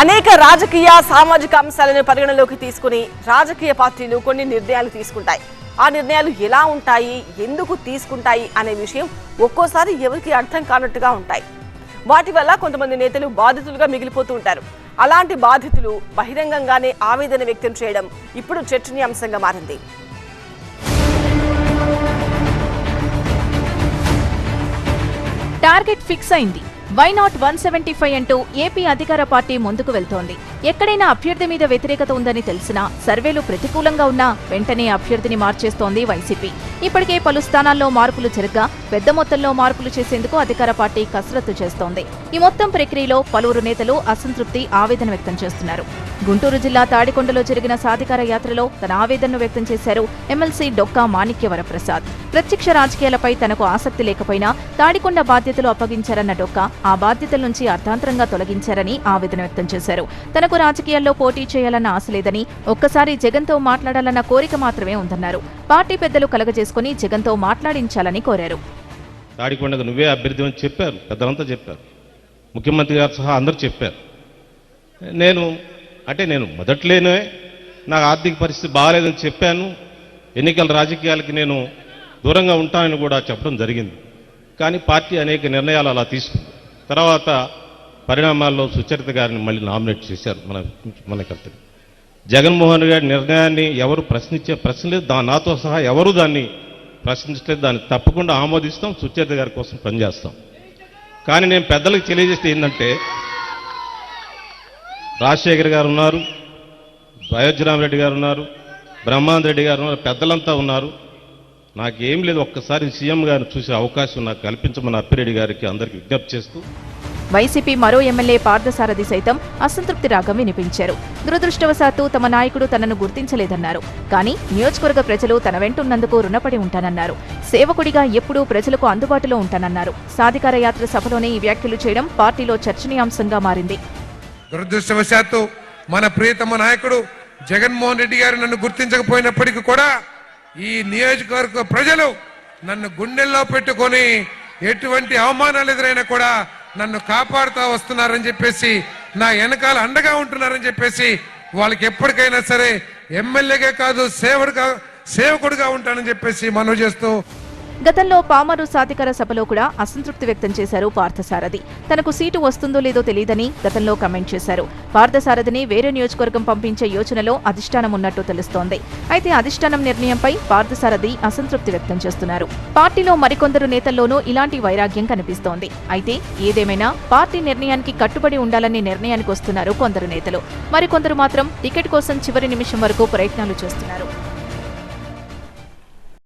అనేక రాజకీయ సామాజిక అంశాలను పరిగణలోకి తీసుకుని రాజకీయ పార్టీలు కొన్ని నిర్ణయాలు తీసుకుంటాయి. ఆ నిర్ణయాలు ఎలా ఉంటాయి? ఎందుకు తీసుకుంటాయి? అనే విషయం ఒక్కోసారి ఎవరికి అర్థం కానట్టుగా ఉంటాయి. వాటి వల్ల కొంతమంది నేతలు బాధితులుగా మిగిలిపోతూ ఉంటారు. అలాంటి బాధితులు బహిరంగంగానే ఆవేదన వ్యక్తం చేయడం ఇప్పుడు చర్చనీయాంశంగా మారింది. టార్గెట్ ఫిక్స్ అయింది. Why not one seventy five అంటూ ఏపీ అధికార పార్టీ ముందుకు వెళ్తోంది. ఎక్కడైనా అభ్యర్థి మీద వ్యతిరేకత ఉందని తెలిసినా సర్వేలు ప్రతికూలంగా ఉన్నా వెంటనే అభ్యర్థిని మార్చేస్తోంది వైసీపీ ఇప్పటికే పలు స్థానాల్లో మార్పులు జరగ్గా పెద్ద మొత్తంలో మార్పులు చేసేందుకు అధికార పార్టీ కసరత్తు చేస్తోంది. ఈ మొత్తం ప్రక్రియలో పలువురు నేతలు అసంతృప్తి ఆవేదన వ్యక్తం చేస్తున్నారు. గుంటూరు జిల్లా తాడికొండలో జరిగిన సాధికార యాత్రలో తన ఆవేదనను వ్యక్తం చేశారు ఎమ్మెల్సీ డొక్కా మాణిక్యవరప్రసాద్. ప్రత్యక్ష రాజకీయాలపై తనకు ఆసక్తి లేకపోయినా తాడికొండ బాధ్యతలు అప్పగించారన్న డొక్కా ఆ బాధ్యతల నుంచి అర్థాంతరంగా తొలగించారని ఆవేదన వ్యక్తం చేశారు. తనకు రాజకీయాల్లో పోటీ చేయాలన్న ఆశ లేదని ఒక్కసారి జగన్తో మాట్లాడాలన్న కోరిక మాత్రమే ఉందన్నారు. పార్టీ పెద్దలు కలగజేసుకుని జగన్తో మాట్లాడించాలని కోరారు. తాడికొండకు నువ్వే అభ్యర్థి అని చెప్పారు. పెద్దలంతా చెప్పారు. ముఖ్యమంత్రి గారు సహా అందరూ చెప్పారు. నేను అంటే నేను మొదట్లోనే నాకు ఆర్థిక పరిస్థితి బాగాలేదని చెప్పాను. ఎన్నికల రాజకీయాలకి నేను దూరంగా ఉంటానని కూడా చెప్పడం జరిగింది. కానీ పార్టీ అనేక నిర్ణయాలు అలా తీసుకుంది. తర్వాత పరిణామాల్లో సుచరిత గారిని మళ్ళీ నామినేట్ చేశారు మన మన జగన్మోహన్ గారి నిర్ణయాన్ని ఎవరు ప్రశ్నించే ప్రశ్న లేదు. దా నాతో సహా ఎవరు దాన్ని ప్రశ్నించలేదు. దాన్ని తప్పకుండా ఆమోదిస్తాం. సుచరిత గారి కోసం పనిచేస్తాం. కానీ నేను పెద్దలకు తెలియజేస్తే ఏంటంటే రాజశేఖర్ గారు ఉన్నారు అయోధ్యరామరెడ్డి గారు ఉన్నారు బ్రహ్మానంద రెడ్డి గారు ఉన్నారు పెద్దలంతా ఉన్నారు. నాకేం లేదు ఒక్కసారి సీఎం గారిని చూసే అవకాశం నాకు కల్పించమని అప్పిరెడ్డి గారికి అందరికీ విజ్ఞప్తి చేస్తూ. వైసీపీ మరో ఎమ్మెల్యే పార్థసారథి సైతం అసంతృప్తి రాగం వినిపించారు. దురదృష్టవశాత్తు తమ నాయకుడు తనను గుర్తించలేదన్నారు. కానీ నియోజకవర్గ ప్రజలు తన వెంటున్నందుకు రుణపడి ఉంటానన్నారు. సేవకుడిగా ఎప్పుడూ ప్రజలకు అందుబాటులో ఉంటానన్నారు. సాధికార యాత్ర సభలోనే ఈ వ్యాఖ్యలు చేయడం పార్టీలో చర్చనీయాంశంగా మారింది. దురదృష్టవశాత్తు మన ప్రియతమ నాయకుడు జగన్మోహన్ రెడ్డి గారు నన్ను గుర్తించకపోయినప్పటికీ కూడా ఈ నియోజకవర్గ ప్రజలు నన్ను గుండెల్లో పెట్టుకొని ఎటువంటి అవమానాలు ఎదురైనా కూడా నన్ను కాపాడుతూ వస్తున్నారని చెప్పేసి నా వెనకాల అండగా ఉంటున్నారని చెప్పేసి వాళ్ళకి ఎప్పటికైనా సరే ఎమ్మెల్యేగా కాదు సేవడుగా సేవకుడుగా ఉంటానని చెప్పేసి మనవి చేస్తూ గతంలో పామరు సాధికార సభలో కూడా అసంతృప్తి వ్యక్తం చేశారు పార్థసారథి. తనకు సీటు వస్తుందో లేదో తెలియదని గతంలో కమెంట్ చేశారు. పార్థసారథిని వేరే నియోజకవర్గం పంపించే యోచనలో అధిష్టానం ఉన్నట్టు తెలుస్తోంది. అయితే అధిష్టానం నిర్ణయంపై పార్థసారథి అసంతృప్తి వ్యక్తం చేస్తున్నారు. పార్టీలో మరికొందరు నేతల్లోనూ ఇలాంటి వైరాగ్యం కనిపిస్తోంది. అయితే ఏదేమైనా పార్టీ నిర్ణయానికి కట్టుబడి ఉండాలనే నిర్ణయానికి వస్తున్నారు కొందరు నేతలు. మరికొందరు మాత్రం టికెట్ కోసం చివరి నిమిషం వరకు ప్రయత్నాలు చేస్తున్నారు.